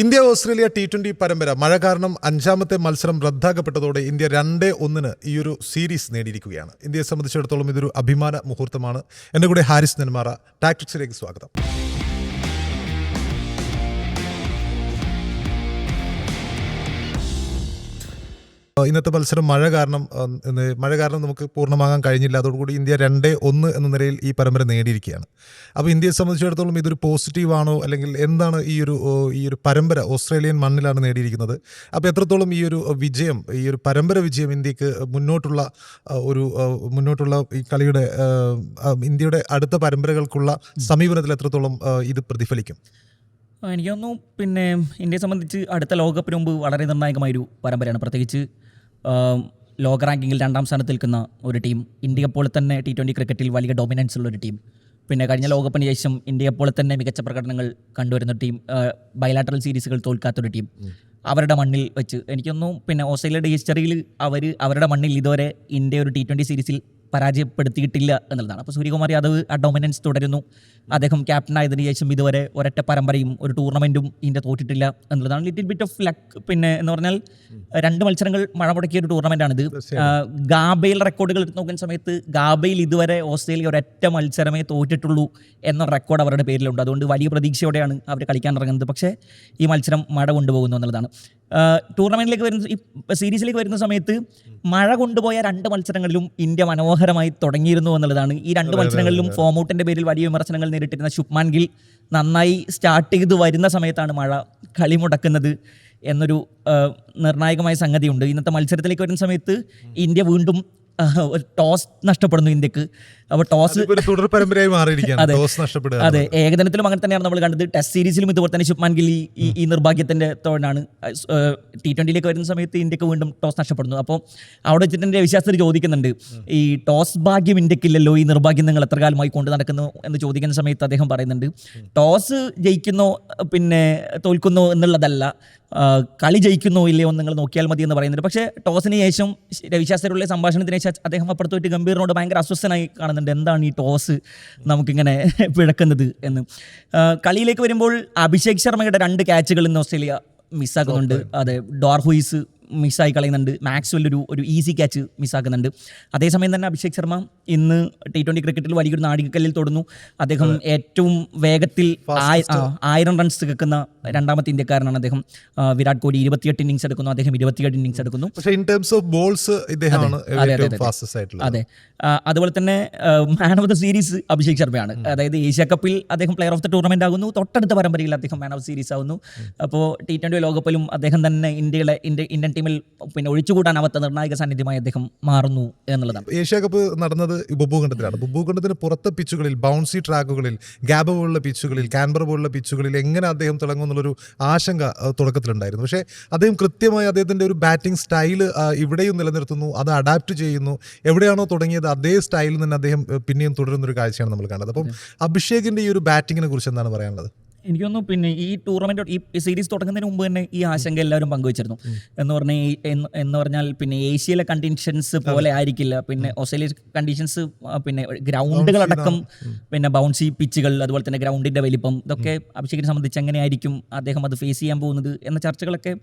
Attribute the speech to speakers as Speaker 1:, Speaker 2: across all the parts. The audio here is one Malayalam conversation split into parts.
Speaker 1: ഇന്ത്യ ഓസ്ട്രേലിയ ടി ട്വന്റി പരമ്പര മഴ കാരണം അഞ്ചാമത്തെ മത്സരം റദ്ദാക്കപ്പെട്ടതോടെ ഇന്ത്യ രണ്ട് ഒന്നിന് ഈ ഒരു സീരീസ് നേടിയിരിക്കുകയാണ്. ഇന്ത്യയെ സംബന്ധിച്ചിടത്തോളം ഇതൊരു അഭിമാന മുഹൂർത്തമാണ്. എന്റെ കൂടെ ഹാരിസ് നെന്മാറ ടാക്ടിക്സിലേക്ക് സ്വാഗതം. ഇന്നത്തെ മത്സരം മഴ കാരണം മഴ കാരണം നമുക്ക് പൂർണമാകാൻ കഴിഞ്ഞില്ല. അതോടുകൂടി ഇന്ത്യ രണ്ട് ഒന്ന് എന്ന നിലയിൽ ഈ പരമ്പര നേടിയിരിക്കുകയാണ്. അപ്പോൾ ഇന്ത്യയെ സംബന്ധിച്ചിടത്തോളം ഇതൊരു പോസിറ്റീവാണോ? അല്ലെങ്കിൽ എന്താണ് ഈ ഒരു ഈ ഒരു പരമ്പര ഓസ്ട്രേലിയൻ മണ്ണിലാണ് നേടിയിരിക്കുന്നത്? അപ്പോൾ എത്രത്തോളം ഈ ഒരു വിജയം ഈ ഒരു പരമ്പര വിജയം ഇന്ത്യയ്ക്ക് മുന്നോട്ടുള്ള ഒരു മുന്നോട്ടുള്ള ഈ കളിയുടെ ഇന്ത്യയുടെ അടുത്ത പരമ്പരകൾക്കുള്ള സമീപനത്തിൽ എത്രത്തോളം ഇത് പ്രതിഫലിക്കും?
Speaker 2: എനിക്ക് തോന്നുന്നു പിന്നെ ഇന്ത്യയെ സംബന്ധിച്ച് അടുത്ത ലോകകപ്പിന് മുമ്പ് വളരെ നിർണായകമായൊരു പരമ്പരയാണ്. പ്രത്യേകിച്ച് ലോക റാങ്കിങ്ങിൽ രണ്ടാം സ്ഥാനത്ത് നിൽക്കുന്ന ഒരു ടീം. ഇന്ത്യ പോലെ തന്നെ ടി ട്വന്റി ക്രിക്കറ്റിൽ വലിയ ഡൊമിനൻസ് ഉള്ള ഒരു ടീം. പിന്നെ കഴിഞ്ഞ ലോകകപ്പിന് ശേഷം ഇന്ത്യയെ പോലെ തന്നെ മികച്ച പ്രകടനങ്ങൾ കണ്ടുവരുന്ന ടീം ബയലാട്രൽ സീരീസുകൾ തോൽക്കാത്തൊരു ടീം. അവരുടെ മണ്ണിൽ വെച്ച് എനിക്കൊന്നും പിന്നെ ഓസ്ട്രേലിയയുടെ ഹിസ്റ്ററിയിൽ അവർ അവരുടെ മണ്ണിൽ ഇതുവരെ ഇന്ത്യ ഒരു ടി ട്വന്റി സീരീസിൽ പരാജയപ്പെടുത്തിയിട്ടില്ല എന്നുള്ളതാണ്. അപ്പോൾ സൂര്യകുമാർ യാദവ് ആ ഡൊമിനൻസ് തുടരുന്നു. അദ്ദേഹം ക്യാപ്റ്റൻ ആയതിനു ശേഷം ഇതുവരെ ഒരൊറ്റ പരമ്പരയും ഒരു ടൂർണമെന്റും ഇന്ത്യ തോറ്റിട്ടില്ല എന്നുള്ളതാണ്. ലിറ്റിൽ ബിറ്റ് ഓഫ് ലക്ക് പിന്നെ എന്ന് പറഞ്ഞാൽ രണ്ട് മത്സരങ്ങൾ മഴ മുടക്കിയ ഒരു ടൂർണമെന്റാണിത് ഗാബയിൽ റെക്കോർഡുകൾ എടുത്ത് നോക്കുന്ന സമയത്ത് ഗാബയിൽ ഇതുവരെ ഓസ്ട്രേലിയ ഒരൊറ്റ മത്സരമേ തോറ്റിട്ടുള്ളൂ എന്ന റെക്കോർഡ് അവരുടെ പേരിലുണ്ട്. അതുകൊണ്ട് വലിയ പ്രതീക്ഷയോടെയാണ് അവർ കളിക്കാൻ ഇറങ്ങുന്നത്. പക്ഷേ ഈ മത്സരം മഴ കൊണ്ടുപോകുന്നു എന്നുള്ളതാണ്. ടൂർണമെന്റിലേക്ക് വരുന്ന ഈ സീരീസിലേക്ക് വരുന്ന സമയത്ത് മഴ കൊണ്ടുപോയ രണ്ട് മത്സരങ്ങളിലും ഇന്ത്യ മനോഹരമായി തുടങ്ങിയിരുന്നു എന്നുള്ളതാണ്. ഈ രണ്ട് മത്സരങ്ങളിലും ഫോം ഔട്ടിന്റെ പേരിൽ വലിയ വിമർശനങ്ങൾ നേരിട്ടിരുന്ന ശുഭ്മാൻ ഗിൽ നന്നായി സ്റ്റാർട്ട് ചെയ്ത് വരുന്ന സമയത്താണ് മഴ കളി മുടക്കുന്നത് എന്നൊരു നിർണായകമായ സംഗതിയുണ്ട്. ഇന്നത്തെ മത്സരത്തിലേക്ക് വരുന്ന സമയത്ത് ഇന്ത്യ വീണ്ടും ടോസ് നഷ്ടപ്പെടുന്നു ഇന്ത്യയ്ക്ക്. അപ്പോൾ ടോസ്
Speaker 1: തുടർ പരമ്പരയായി മാറിയിരിക്കുകയാണ്.
Speaker 2: അതെ.
Speaker 1: ടോസ് നഷ്ടപ്പെടുക
Speaker 2: അതെ. ഏകദിനത്തിലും അങ്ങനെ തന്നെയാണ് നമ്മൾ കണ്ടത്. ടെസ്റ്റ് സീരീസിലും ഇതുപോലെ തന്നെ ശുഭ്മാൻ ഗില്ലി ഈ- നിർഭാഗ്യത്തിന്റെ തോടാണ് ടി ട്വന്റിയിലേക്ക് വരുന്ന സമയത്ത് ഇന്ത്യയ്ക്ക് വീണ്ടും ടോസ് നഷ്ടപ്പെടുന്നു. അപ്പോൾ അവിടെ വെച്ചിട്ട് എന്റെ വിശ്വാസത്തിൽ ചോദിക്കുന്നുണ്ട് ഈ ടോസ് ഭാഗ്യം ഇന്ത്യക്കില്ലല്ലോ? ഈ നിർഭാഗ്യം നിങ്ങൾ എത്ര കാലമായി കൊണ്ട് നടക്കുന്നു എന്ന് ചോദിക്കുന്ന സമയത്ത് അദ്ദേഹം പറയുന്നുണ്ട് ടോസ് ജയിക്കുന്നോ പിന്നെ തോൽക്കുന്നോ എന്നുള്ളതല്ല. കളി ജയിക്കുന്നോ ഇല്ലയോ എന്ന് നിങ്ങൾ നോക്കിയാൽ മതി എന്ന് പറയുന്നുണ്ട്. പക്ഷേ ടോസിന് ശേഷം രവിശാസ്ത്രിയുള്ള സംഭാഷണത്തിന് ശേഷം അദ്ദേഹം അപ്പുറത്തോട്ട് പോയിട്ട് ഗംഭീറിനോട് ഭയങ്കര അസ്വസ്ഥനായി കാണുന്നുണ്ട്. എന്താണ് ഈ ടോസ് നമുക്കിങ്ങനെ പിഴക്കുന്നത് എന്ന്. കളിയിലേക്ക് വരുമ്പോൾ അഭിഷേക് ശർമ്മയുടെ രണ്ട് ക്യാച്ചുകൾ ഇന്ന് ഓസ്ട്രേലിയ മിസ്സാക്കുന്നുണ്ട് അതെ ഡോർഹുയിസ് മിസ്സായി കളയുന്നുണ്ട്. മാക്സ്വെൽ ഒരു ഒരു ഈസി ക്യാച്ച് മിസ്സാക്കുന്നുണ്ട് അതേസമയം തന്നെ അഭിഷേക് ശർമ്മ ഇന്ന് ടി ട്വന്റി ക്രിക്കറ്റിൽ വലിയൊരു നാഴികക്കല്ലിൽ തൊടുന്നു. അദ്ദേഹം ഏറ്റവും വേഗത്തിൽ ആയി- ആയിരം റൺസ് തികക്കുന്ന രണ്ടാമത്തെ ഇന്ത്യക്കാരനാണ് അദ്ദേഹം. വിരാട് കോഹ്ലി ഇരുപത്തിയെട്ട് ഇന്നിങ്സ് എടുക്കുന്നു. അദ്ദേഹം ഇരുപത്തിയെട്ട് ഇന്നിങ്സ് എടുക്കുന്നു.
Speaker 1: പക്ഷേ ഇൻ ടേംസ് ഓഫ് ബോൾസ് ഇദ്ദേഹമാണ്
Speaker 2: അതെ, അതുപോലെ തന്നെ man of the series Abhishek ശർമ്മയാണ്. അതായത് ഏഷ്യ കപ്പിൽ അദ്ദേഹം പ്ലെയർ ഓഫ് ദ ടൂർണമെന്റ് ആകുന്നു. തൊട്ടടുത്ത പരമ്പരയിൽ അദ്ദേഹം മാൻ ഓഫ് സീരീസ് ആകുന്നു അപ്പോൾ ടി ട്വന്റി ലോകകപ്പിലും അദ്ദേഹം തന്നെ ഇന്ത്യയിലെ ഇന്ത്യ ഇന്ത്യൻ ടീമിൽ പിന്നെ ഒഴിച്ചുകൂടാനാവാത്ത നിർണായക സാന്നിധ്യമായി അദ്ദേഹം മാറുന്നു എന്നുള്ളതാണ്.
Speaker 1: ഏഷ്യ കപ്പ് നടന്നത് ഉപഭൂഖണ്ഡത്തിലാണ് ഉപഭൂഖണ്ഡത്തിന് പുറത്തെ പിച്ചുകളിൽ ബൗൺസി ട്രാക്കുകളിൽ ഗ്യാബ് പോലുള്ള പിച്ചുകളിൽ കാൻബർ പോലുള്ള പിച്ചുകളിൽ എങ്ങനെ അദ്ദേഹം തിളങ്ങും എന്നുള്ളൊരു ആശങ്ക തുടക്കത്തിലുണ്ടായിരുന്നു. പക്ഷേ അദ്ദേഹം കൃത്യമായി അദ്ദേഹത്തിന്റെ ഒരു ബാറ്റിംഗ് സ്റ്റൈൽ ഇവിടെയും നിലനിർത്തുന്നു അത് അഡാപ്റ്റ് ചെയ്യുന്നു. എവിടെയാണോ തുടങ്ങിയത് അതേ സ്റ്റൈലിൽ തന്നെ അദ്ദേഹം പിന്നെയും തുടരുന്നൊരു കാഴ്ചയാണ് നമ്മൾ കണ്ടത്. അപ്പം അഭിഷേകിന്റെ ഈ ഒരു ബാറ്റിങ്ങിനെ കുറിച്ച് എന്താണ് പറയാനുള്ളത്?
Speaker 2: എനിക്ക് തോന്നുന്നു പിന്നെ ഈ ടൂർണമെന്റ് ഈ സീരീസ് തുടങ്ങുന്നതിന് മുമ്പ് തന്നെ ഈ ആശങ്ക എല്ലാവരും പങ്കുവച്ചിരുന്നു. എന്ന് എന്ന് എന്ന് പറഞ്ഞാൽ പിന്നെ ഏഷ്യയിലെ കണ്ടീഷൻസ് പോലെ ആയിരിക്കില്ല. പിന്നെ ഓസ്ട്രേലിയ കണ്ടീഷൻസ് പിന്നെ ഗ്രൗണ്ടുകളടക്കം പിന്നെ ബൗൺസി പിച്ചുകൾ അതുപോലെ തന്നെ ഗ്രൗണ്ടിന്റെ വലിപ്പം ഇതൊക്കെ അഭിഷേകിനെ സംബന്ധിച്ച് എങ്ങനെയായിരിക്കും അദ്ദേഹം അത് ഫേസ് ചെയ്യാൻ പോകുന്നത് എന്ന ചർച്ചകളൊക്കെ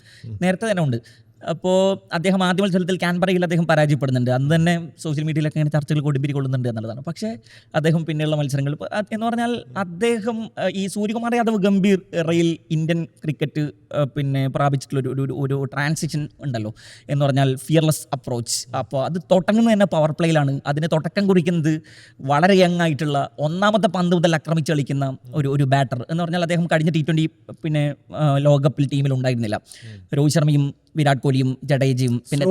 Speaker 2: നേരത്തെ തന്നെ ഉണ്ട്. അപ്പോൾ അദ്ദേഹം ആദ്യ മത്സരത്തിൽ ക്യാൻബറയിൽ അദ്ദേഹം പരാജയപ്പെടുന്നുണ്ട്. അന്ന് തന്നെ സോഷ്യൽ മീഡിയയിലൊക്കെ ഇങ്ങനെ ചർച്ചകൾ കൊടുമ്പിരി കൊള്ളുന്നുണ്ട് എന്നുള്ളതാണ്. പക്ഷേ അദ്ദേഹം പിന്നെയുള്ള മത്സരങ്ങൾ എന്ന് പറഞ്ഞാൽ അദ്ദേഹം ഈ സൂര്യകുമാർ യാദവ് ഗംഭീർ റെയിൽ ഇന്ത്യൻ ക്രിക്കറ്റ് പിന്നെ പ്രാപിച്ചിട്ടുള്ള ഒരു ഒരു ഒരു ട്രാൻസിഷൻ ഉണ്ടല്ലോ. എന്ന് പറഞ്ഞാൽ ഫിയർലെസ് അപ്രോച്ച് അപ്പോൾ അത് തുടങ്ങുന്നത് തന്നെ പവർ പ്ലേയിലാണ് അതിന് തുടക്കം കുറിക്കുന്നത് വളരെ യങ് ആയിട്ടുള്ള ഒന്നാമത്തെ പന്ത് മുതൽ ആക്രമിച്ച് കളിക്കുന്ന ഒരു ഒരു ബാറ്റർ എന്ന് പറഞ്ഞാൽ അദ്ദേഹം കഴിഞ്ഞ ടി ട്വന്റി പിന്നെ ലോകകപ്പിൽ ടീമിൽ ഉണ്ടായിരുന്നില്ല. രോഹിത് ശർമ്മയും വിരാട് കോഹ്ലിയും ജഡേജയും പിന്നെ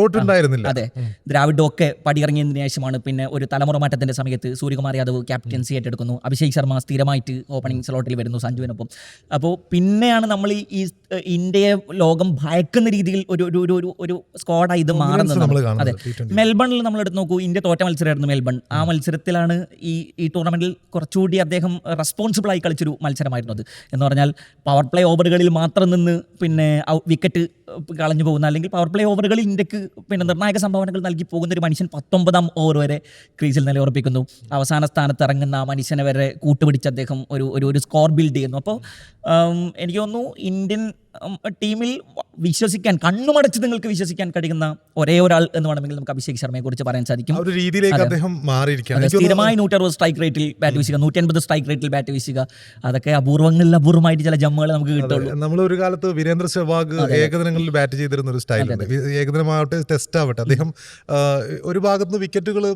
Speaker 2: അതെ. ദ്രാവിഡും ഒക്കെ പടിയിറങ്ങിയതിനു ശേഷമാണ് പിന്നെ ഒരു തലമുറ മാറ്റത്തിന്റെ സമയത്ത് സൂര്യകുമാർ യാദവ് ക്യാപ്റ്റൻസി ഏറ്റെടുക്കുന്നു. അഭിഷേക് ശർമ്മ സ്ഥിരമായിട്ട് ഓപ്പണിംഗ് സ്ലോട്ടിൽ വരുന്നു സഞ്ജുവിനൊപ്പം. അപ്പോൾ പിന്നെയാണ് നമ്മൾ ഈ ഇന്ത്യയെ ലോകം ഭയക്കുന്ന രീതിയിൽ ഒരു ഒരു ഒരു ഒരു ഒരു സ്ക്വാഡായി ഇത് മാറുന്നത് അതെ. മെൽബണിൽ നമ്മൾ എടുത്ത് നോക്കൂ ഇന്ത്യ തോറ്റ മത്സരമായിരുന്നു മെൽബൺ. ആ മത്സരത്തിലാണ് ഈ ഈ ടൂർണമെന്റിൽ കുറച്ചുകൂടി അദ്ദേഹം റെസ്പോൺസിബിൾ ആയി കളിച്ചൊരു മത്സരമായിരുന്നു അത്. എന്ന് പറഞ്ഞാൽ പവർ പ്ലേ ഓവറുകളിൽ മാത്രം നിന്ന് പിന്നെ വിക്കറ്റ് കളഞ്ഞു പോകുന്ന അല്ലെങ്കിൽ പവർ പ്ലേ ഓവറുകളിൽ ഇന്ത്യയ്ക്ക് പിന്നെ നിർണായക സംഭാവനകൾ നൽകി പോകുന്ന ഒരു മനുഷ്യൻ പത്തൊമ്പതാം ഓവർ വരെ ക്രീസിൽ നിലയുറപ്പിക്കുന്നു. അവസാന സ്ഥാനത്ത് ഇറങ്ങുന്ന ആ മനുഷ്യനെ വരെ കൂട്ടുപിടിച്ച് അദ്ദേഹം ഒരു ഒരു ഒരു സ്കോർ ബിൽഡ് ചെയ്യുന്നു. അപ്പോൾ എനിക്ക് തോന്നുന്നു ഇന്ത്യൻ ടീമിൽ വിശ്വസിക്കാൻ കണ്ണുമടച്ച് നിങ്ങൾക്ക് വിശ്വസിക്കാൻ കഴിയുന്ന ഒരേ ഒരാൾ എന്ന് വേണമെങ്കിൽ നമുക്ക് അഭിഷേക് ശർമ്മയെ കുറിച്ച് പറയാൻ സാധിക്കും. സ്ഥിരമായി നൂറ്ററുപത് സ്ട്രൈക്ക് റേറ്റിൽ ബാറ്റ് വീശുക നൂറ്റി അൻപത് സ്ട്രൈക്ക് റേറ്റിൽ ബാറ്റ് വീശുക. അതൊക്കെ അപൂർവങ്ങളിൽ അപൂർവമായിട്ട് ചില ജമ്മുകൾ നമുക്ക് കിട്ടുള്ളൂ.
Speaker 1: നമ്മൾ ഒരു കാലത്ത് വീരേന്ദ്ര സെവാഗ് ഏകദിനങ്ങളിൽ ബാറ്റ് ചെയ്തിരുന്ന ഒരു സ്റ്റൈലുണ്ട് ഏകദിനമാവട്ടെ ടെസ്റ്റ് ആവട്ടെ. അദ്ദേഹം ഒരു ഭാഗത്ത് നിന്ന് വിക്കറ്റുകൾ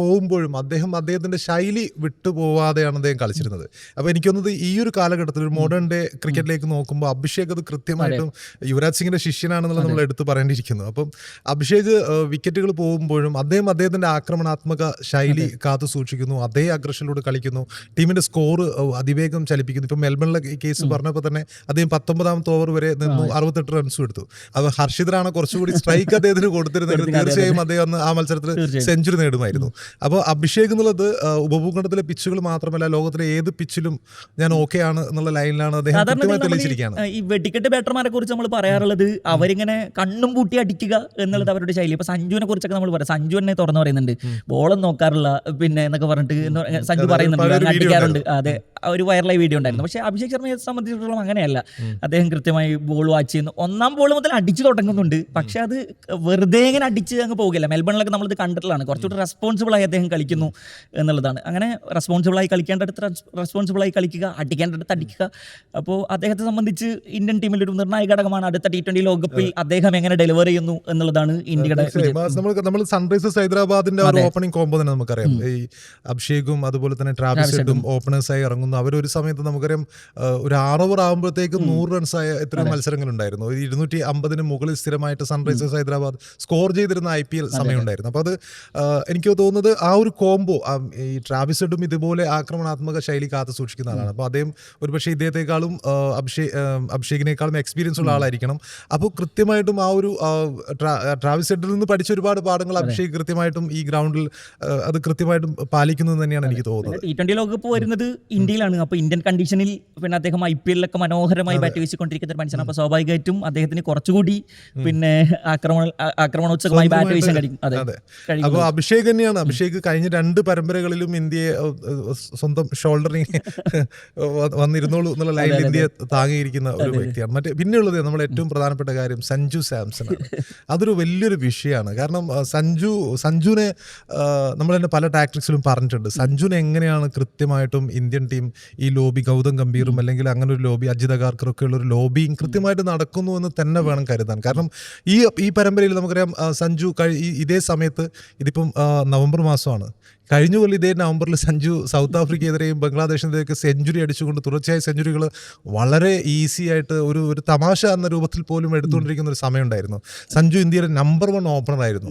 Speaker 1: പോകുമ്പോഴും അദ്ദേഹം അദ്ദേഹത്തിന്റെ ശൈലി വിട്ടുപോവാതെയാണ് അദ്ദേഹം കളിച്ചിരുന്നത്. അപ്പൊ എനിക്കൊന്നത് ഈ ഒരു കാലഘട്ടത്തിൽ ഒരു മോഡേൺ ഡേ ക്രിക്കറ്റിലേക്ക് നോക്കുമ്പോൾ അഭിഷേക് അത് കൃത്യമായിട്ടും യുവരാജ് സിംഗിന്റെ ശിഷ്യനാണെന്നുള്ള നമ്മൾ എടുത്തു പറയേണ്ടിയിരിക്കുന്നു. അപ്പം അഭിഷേക് വിക്കറ്റുകൾ പോകുമ്പോഴും അദ്ദേഹം അദ്ദേഹത്തിന്റെ ആക്രമണാത്മക ശൈലി കാത്തു സൂക്ഷിക്കുന്നു. അതേ അഗ്രഷനിലൂടെ കളിക്കുന്നു. ടീമിന്റെ സ്കോർ അതിവേഗം ചലിപ്പിക്കുന്നു. ഇപ്പം മെൽബണിലെ കേസ് പറഞ്ഞപ്പോൾ തന്നെ അദ്ദേഹം പത്തൊമ്പതാമത്തെ ഓവർ വരെ നിന്നു. അറുപത്തെട്ട് റൺസും എടുത്തു. അത് ഹർഷിതരാണ് കുറച്ചുകൂടി സ്ട്രൈക്ക് അദ്ദേഹത്തിന് കൊടുത്തിരുന്നത്. തീർച്ചയായും അദ്ദേഹം അന്ന് ആ മത്സരത്തിൽ സെഞ്ചുറി നേടുമായിരുന്നു. അപ്പോൾ അഭിഷേക് എന്നുള്ളത് ഉപഭൂഖണ്ഡത്തിലെ പിച്ചുകൾ മാത്രമല്ല ലോകത്തിലെ ഏത് പിച്ചിലും ഞാൻ ഓക്കെ ആണ് എന്നുള്ള ലൈനിലാണ് അദ്ദേഹം തെളിയിച്ചിരിക്കുകയാണ്.
Speaker 2: വെടിക്കെട്ട് ബാറ്റർമാരെ കുറിച്ച് നമ്മൾ പറയാറുള്ളത് അവരിങ്ങനെ കണ്ണും പൂട്ടി അടിക്കുക എന്നുള്ളത് അവരുടെ ശൈലി. ഇപ്പൊ സഞ്ജുവിനെ കുറിച്ചൊക്കെ നമ്മൾ പറയാം. സഞ്ജു എന്നെ തുറന്നു പറയുന്നുണ്ട്. ബോളും നോക്കാറില്ല പിന്നെ എന്നൊക്കെ പറഞ്ഞിട്ട് സഞ്ജു പറയുന്നുണ്ട്. അടിക്കാറുണ്ട്. അതെ ഒരു വൈറലായി വീഡിയോ ഉണ്ടായിരുന്നു. പക്ഷേ അഭിഷേക് ശർമ്മയെ സംബന്ധിച്ചിടത്തോളം അങ്ങനെയല്ല. അദ്ദേഹം കൃത്യമായി ബോൾ വാച്ച് ചെയ്യുന്നു. ഒന്നാം ബോൾ മുതൽ അടിച്ചു തുടങ്ങുന്നുണ്ട്. പക്ഷെ അത് വെറുതെ ഇങ്ങനെ അടിച്ച് അങ്ങ് പോകില്ല മെൽബണിലൊക്കെ നമ്മളിത് കണ്ടിട്ടുള്ളതാണ്. കുറച്ചുകൂടി റെസ്പോൺസിബിൾ ആയി അദ്ദേഹം കളിക്കുന്നു എന്നുള്ളതാണ്. അങ്ങനെ റെസ്പോൺസിബിൾ ആയി കളിക്കേണ്ടടുത്ത് റെസ്പോൺസിബിൾ ആയി കളിക്കുക അടിക്കേണ്ടടുത്ത് അടിക്കുക. അപ്പോൾ അദ്ദേഹത്തെ സംബന്ധിച്ച് ഇന്ത്യൻ ടീമിൽ ഒരു നിർണായക ഘടകമാണ് അടുത്ത ടി ട്വന്റി ലോകകപ്പിൽ അദ്ദേഹം എങ്ങനെ ഡെലിവർ ചെയ്യുന്നു എന്നുള്ളതാണ് ഇന്ത്യയുടെ.
Speaker 1: നമ്മൾ നമ്മൾ സൺറൈസേഴ്സ് ഹൈദരാബാദിന്റെ ഒരു ഓപ്പണിംഗ് കോമ്പോ തന്നെ നമുക്കറിയാം. ഈ അഭിഷേകും അതുപോലെ തന്നെ ട്രാവിസ് ഹെഡും ഓപ്പണേഴ്സായി ഇറങ്ങുന്നു. അവർ ഒരു സമയത്ത് നമുക്കറിയാം ഒരു ആറ് ഓവർ ആകുമ്പോഴത്തേക്ക് നൂറ് റൺസ് ആയ എത്രയോ മത്സരങ്ങൾ ഉണ്ടായിരുന്നു ഒരു ഇരുന്നൂറ്റി അമ്പതിന് മുകളിൽ സ്ഥിരമായിട്ട് സൺറൈസേഴ്സ് ഹൈദരാബാദ് സ്കോർ ചെയ്തിരുന്ന ഐ പി എൽ സമയമുണ്ടായിരുന്നു. അപ്പോൾ അത് എനിക്ക് തോന്നുന്നത് ആ ഒരു കോംബോ ഈ ട്രാവിസ് ഹെഡും ഇതുപോലെ ആക്രമണാത്മക ശൈലി കാത്തു സൂക്ഷിക്കുന്ന ആളാണ് അപ്പോൾ അദ്ദേഹം ഒരുപക്ഷെ ഇദ്ദേഹത്തെക്കാളും അഭിഷേക് ആ, അഭിഷേകിനേക്കാളും എക്സ്പീരിയൻസ് ഉള്ള ആളായിരിക്കണം. അപ്പോൾ കൃത്യമായിട്ടും ആ ഒരു ട്രാവൽ ട്രാവിസ് ഹെഡിൽ നിന്ന് പഠിച്ച ഒരുപാട് പാഠങ്ങൾ അഭിഷേക് കൃത്യമായിട്ടും ഈ ഗ്രൗണ്ടിൽ അത് കൃത്യമായിട്ടും പാലിക്കുന്നു എന്ന് തന്നെയാണ് എനിക്ക് തോന്നുന്നത്.
Speaker 2: ടി ട്വന്റി ലോകകപ്പ് വരുന്നത് ഇന്ത്യയിലാണ്. അപ്പോൾ ഇന്ത്യൻ കണ്ടീഷനിൽ പിന്നെ അദ്ദേഹം ഐ പി എല്ലൊക്കെ മനോഹരമായി ബാറ്റ് വീശിക്കൊണ്ടിരിക്കുന്ന ഒരു മനുഷ്യനാണ്. അപ്പോൾ സ്വാഭാവികമായിട്ടും അദ്ദേഹത്തിന് കുറച്ചുകൂടി പിന്നെ ആക്രമണ ആക്രമണോത്സവമായി ബാറ്റ് വീശാൻ കഴിയും അതെ.
Speaker 1: അപ്പോൾ അഭിഷേക് തന്നെയാണ്. അഭിഷേക് കഴിഞ്ഞ രണ്ട് പരമ്പരകളിലും ഇന്ത്യയെ സ്വന്തം ഷോൾഡറിങ് വന്നിരുന്നോളൂ എന്നുള്ള ലൈനിൽ ഇന്ത്യയെ താങ്ങിയിരിക്കുന്ന ഒരു വ്യക്തിയാണ്. മറ്റേ പിന്നെയുള്ളത് നമ്മൾ ഏറ്റവും പ്രധാനപ്പെട്ട കാര്യം സഞ്ജു സാംസൺ അതൊരു വലിയൊരു വിഷയമാണ്. കാരണം സഞ്ജു സഞ്ജുവിനെ നമ്മൾ തന്നെ പല ടാക്ടിക്സിലും പറഞ്ഞിട്ടുണ്ട്. സഞ്ജുവിനെ എങ്ങനെയാണ് കൃത്യമായിട്ടും ഇന്ത്യൻ ടീം ഈ ലോബി ഗൗതം ഗംഭീറും അല്ലെങ്കിൽ അങ്ങനെ ഒരു ലോബി അജിത് അഗാർക്കറൊക്കെ ഉള്ള ഒരു ലോബിയും കൃത്യമായിട്ട് നടക്കുന്നു എന്ന് തന്നെ വേണം കരുതാൻ. കാരണം ഈ ഈ പരമ്പരയിൽ നമുക്കറിയാം സഞ്ജു കഴി ഇതേ സമയത്ത് ഇതിപ്പം നവംബർ മാസമാണ്. കഴിഞ്ഞ കൊല്ലം ഇതേ നവംബറിൽ സഞ്ജു സൗത്ത് ആഫ്രിക്കയെതിരെയും ബംഗ്ലാദേശിനെതിരെയൊക്കെ സെഞ്ചുറി അടിച്ചുകൊണ്ട് തുടർച്ചയായ സെഞ്ചുറികൾ വളരെ ഈസി ആയിട്ട് ഒരു ഒരു തമാശ എന്ന രൂപത്തിൽ പോലും എടുത്തുകൊണ്ടിരിക്കുന്ന ഒരു സമയമുണ്ടായിരുന്നു. സഞ്ജു ഇന്ത്യയുടെ നമ്പർ വൺ ഓപ്പണർ ആയിരുന്നു.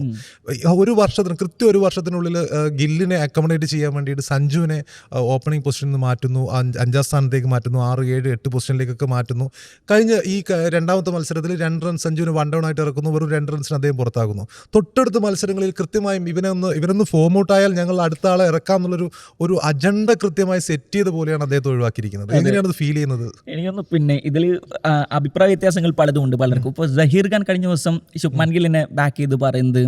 Speaker 1: ഒരു വർഷത്തിന് കൃത്യം ഒരു വർഷത്തിനുള്ളിൽ ഗില്ലിനെ അക്കോമഡേറ്റ് ചെയ്യാൻ വേണ്ടിയിട്ട് സഞ്ജുവിനെ ഓപ്പണിംഗ് പൊസിഷനിൽ നിന്ന് മാറ്റുന്നു. അഞ്ചാം സ്ഥാനത്തേക്ക് മാറ്റുന്നു. ആറ് ഏഴ് എട്ട് പൊസിഷനിലേക്കൊക്കെ മാറ്റുന്നു. കഴിഞ്ഞ ഈ രണ്ടാമത്തെ മത്സരത്തിൽ രണ്ട് റൺ സഞ്ജുവിന് വൺ ഡൗൺ ആയിട്ട് ഇറക്കുന്നു. വെറും രണ്ട് റൺസിന് അദ്ദേഹം പുറത്താകുന്നു. തൊട്ടടുത്ത മത്സരങ്ങളിൽ കൃത്യമായും ഇവനെ ഒന്ന് ഇവനൊന്ന് ഫോം ഔട്ട് ആയാൽ ഞങ്ങൾ അടുത്ത ആളെ ഇറക്കാം എന്നുള്ളൊരു ഒരു അജണ്ട കൃത്യമായി സെറ്റ് ചെയ്ത പോലെയാണ് അദ്ദേഹത്തെ ഒഴിവാക്കിയിരിക്കുന്നത്. എങ്ങനെയാണ് ഫീൽ ചെയ്യുന്നത്?
Speaker 2: എനിക്കൊന്ന് പിന്നെ ഇതിൽ അഭിപ്രായ വ്യത്യാസങ്ങൾ പലതും ഉണ്ട് പലർക്കും. ഇപ്പോൾ ജഹീർ ഖാൻ കഴിഞ്ഞ ദിവസം ശുഭ്മാൻ ഗില്ലിനെ ബാക്ക് ചെയ്ത് പറയുന്നത്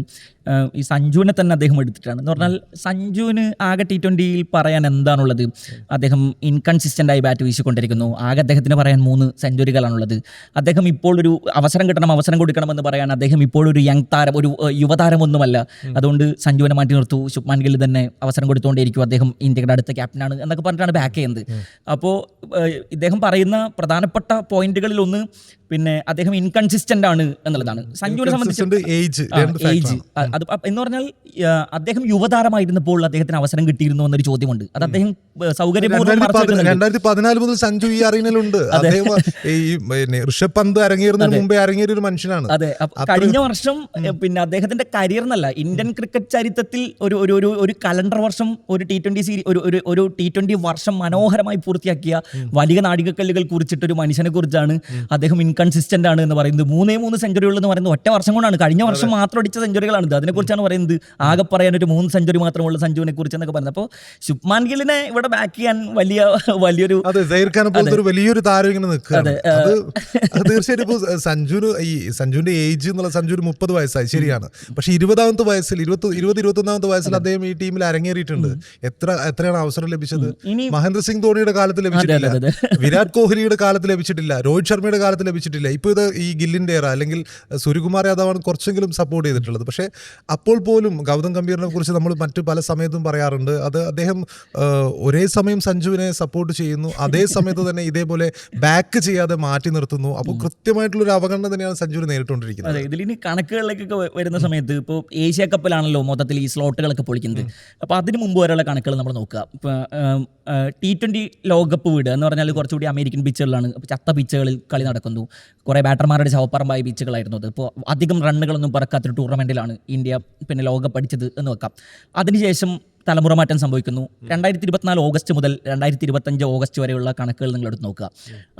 Speaker 2: ഈ സഞ്ജുവിനെ തന്നെ അദ്ദേഹം എടുത്തിട്ടാണ്. എന്ന് പറഞ്ഞാൽ സഞ്ജുവിന് ആകെ ടി ട്വന്റിയിൽ പറയാൻ എന്താണുള്ളത്? അദ്ദേഹം ഇൻകൺസിസ്റ്റന്റ് ആയി ബാറ്റ് വീശിക്കൊണ്ടിരിക്കുന്നു. ആകെ അദ്ദേഹത്തിന് പറയാൻ മൂന്ന് സെഞ്ചുറികളാണുള്ളത് അദ്ദേഹം ഇപ്പോൾ ഒരു അവസരം കിട്ടണം അവസരം കൊടുക്കണമെന്ന് പറയാൻ അദ്ദേഹം ഇപ്പോൾ ഒരു യങ് താരം ഒരു യുവതാരം ഒന്നുമല്ല അതുകൊണ്ട് സഞ്ജുവിനെ മാറ്റി നിർത്തു. ശുഭ്മാൻ ഗിൽ തന്നെ അവസരം കൊടുത്തുകൊണ്ടേയിരിക്കും അദ്ദേഹം ഇന്ത്യയുടെ അടുത്ത ക്യാപ്റ്റനാണ് എന്നൊക്കെ പറഞ്ഞിട്ടാണ് ബാക്ക് ചെയ്യുന്നത്. അപ്പോൾ ഇദ്ദേഹം പറയുന്ന പ്രധാനപ്പെട്ട പോയിന്റുകളിൽ ഒന്ന് പിന്നെ അദ്ദേഹം ഇൻകൺസിസ്റ്റന്റ് ആണ് എന്നുള്ളതാണ്. സഞ്ജുവിനെ സംബന്ധിച്ച്
Speaker 1: ഏജ്
Speaker 2: ഏജ്. അത് എന്ന് പറഞ്ഞാൽ അദ്ദേഹം യുവതാരമായിരുന്നപ്പോൾ അദ്ദേഹത്തിന് അവസരം കിട്ടിയിരുന്നു എന്നൊരു ചോദ്യമുണ്ട്. അത് അദ്ദേഹം സൗകര്യപൂർവം
Speaker 1: രണ്ടായിരത്തി പതിനാല് മുതൽ സഞ്ജു ഈ അറീനയിലുണ്ട് അദ്ദേഹം ഈ പിന്നെ ഋഷഭ് പന്ത് അരങ്ങേറുന്നതിന് മുമ്പേ അരങ്ങേറിയ ഒരു മനുഷ്യനാണ്.
Speaker 2: അതെ. കഴിഞ്ഞ വർഷം പിന്നെ അദ്ദേഹത്തിന്റെ കരിയർ എന്നല്ല ഇന്ത്യൻ ക്രിക്കറ്റ് ചരിത്രത്തിൽ ഒരു ഒരു ഒരു കലണ്ടർ വർഷം ഒരു ടി ട്വന്റി സീരീസ് ഒരു ഒരു ഒരു ടി ട്വന്റി വർഷം മനോഹരമായി പൂർത്തിയാക്കിയ വലിയ നാഴികക്കല്ലുകൾ കുറിച്ചിട്ട് ഒരു മനുഷ്യനെ കുറിച്ചാണ് അദ്ദേഹം ഇൻകൺസിസ്റ്റന്റ് ആണ് എന്ന് പറയുന്നത്. മൂന്നേ മൂന്ന് സെഞ്ചുറികൾ എന്ന് പറയുന്നത് ഒറ്റ വർഷം കൊണ്ടാണ്. കഴിഞ്ഞ വർഷം മാത്രം അടിച്ച സെഞ്ചുറികളാണ് ഇത് അതിനെക്കുറിച്ചാണ് പറയുന്നത്. ആകെ പറയാൻ ഒരു മൂന്ന് സെഞ്ചുറി മാത്രമുള്ള സഞ്ജുവിനെ കുറിച്ച് എന്നൊക്കെ പറയുന്നത്. അപ്പോൾ ശുഭ്മാൻ ഗില്ലിനെ ഇവിടെ ബാക്ക് ചെയ്യാൻ വലിയ വലിയൊരു
Speaker 1: വലിയൊരു താരം ഇങ്ങനെ തീർച്ചയായിട്ടും സഞ്ജുന് ഈ സഞ്ജുവിന്റെ ഏജ് എന്നുള്ള സഞ്ജുവിന് മുപ്പത് വയസ്സായി. ശരിയാണ്. പക്ഷെ ഇരുപതാമത്തെ വയസ്സിൽ ഇരുപത്തി ഇരുപത് ഇരുപത്തൊന്നാമത്തെ വയസ്സിൽ അദ്ദേഹം ഈ ടീമിൽ ടീമിൽ അരങ്ങേറിയിട്ടുണ്ട്. എത്ര എത്രയാണ് അവസരം ലഭിച്ചത്? മഹേന്ദ്ര സിംഗ് ധോണിയുടെ കാലത്ത് ലഭിച്ചിട്ടില്ല. വിരാട് കോഹ്ലിയുടെ കാലത്ത് ലഭിച്ചിട്ടില്ല. രോഹിത് ശർമ്മയുടെ കാലത്ത് ലഭിച്ചിട്ടില്ല. ഇപ്പോൾ ഇത് ഈ ഗില്ലിന്റെ ഏറ അല്ലെങ്കിൽ സൂര്യകുമാർ യാദവാണ് കുറച്ചെങ്കിലും സപ്പോർട്ട് ചെയ്തിട്ടുള്ളത്. പക്ഷേ അപ്പോൾ പോലും ഗൗതം ഗംഭീറിനെ കുറിച്ച് നമ്മൾ മറ്റു പല സമയത്തും പറയാറുണ്ട്. അത് അദ്ദേഹം ഒരേ സമയം സഞ്ജുവിനെ സപ്പോർട്ട് ചെയ്യുന്നു. അതേ സമയത്ത് തന്നെ ഇതേപോലെ ബാക്ക് ചെയ്യാതെ മാറ്റി നിർത്തുന്നു. അപ്പോൾ കൃത്യമായിട്ടുള്ള ഒരു അവഗണന തന്നെയാണ് സഞ്ജുവിനെ നേരിട്ടുകൊണ്ടിരിക്കുന്നത്.
Speaker 2: അതെ ഇനി കണക്കുകളിലേക്കൊക്കെ വരുന്ന സമയത്ത് ഇപ്പോൾ ഏഷ്യ കപ്പിലാണല്ലോ മൊത്തത്തിൽ ഈ സ്ലോട്ടുകളൊക്കെ പൊളിക്കുന്നത്. അപ്പോൾ അതിന് മുമ്പ് വരെയുള്ള കണക്കുകൾ നമ്മൾ നോക്കുക. ഇപ്പോൾ ടി ട്വന്റി ലോകകപ്പ് വിടുക എന്ന് പറഞ്ഞാൽ കുറച്ചുകൂടി അമേരിക്കൻ പിച്ചുകളിലാണ് അപ്പോൾ ചത്ത പിച്ചുകളിൽ കളി നടക്കുന്നു. കുറേ ബാറ്റർമാരുടെ ചവപ്പറമ്പായ പിച്ചുകളായിരുന്നു അത്. ഇപ്പോൾ അധികം റണ്ണുകളൊന്നും പറക്കാത്തൊരു ടൂർണമെന്റിലാണ് ഇന്ത്യ പിന്നെ ലോകകപ്പ് അടിച്ചത് എന്ന് വെക്കാം. അതിനുശേഷം തലമുറ മാറ്റം സംഭവിക്കുന്നു. രണ്ടായിരത്തി ഇരുപത്തിനാല് ഓഗസ്റ്റ് മുതൽ രണ്ടായിരത്തി ഇരുപത്തഞ്ച് ഓഗസ്റ്റ് വരെയുള്ള കണക്കുകൾ നിങ്ങൾ എടുത്ത് നോക്കുക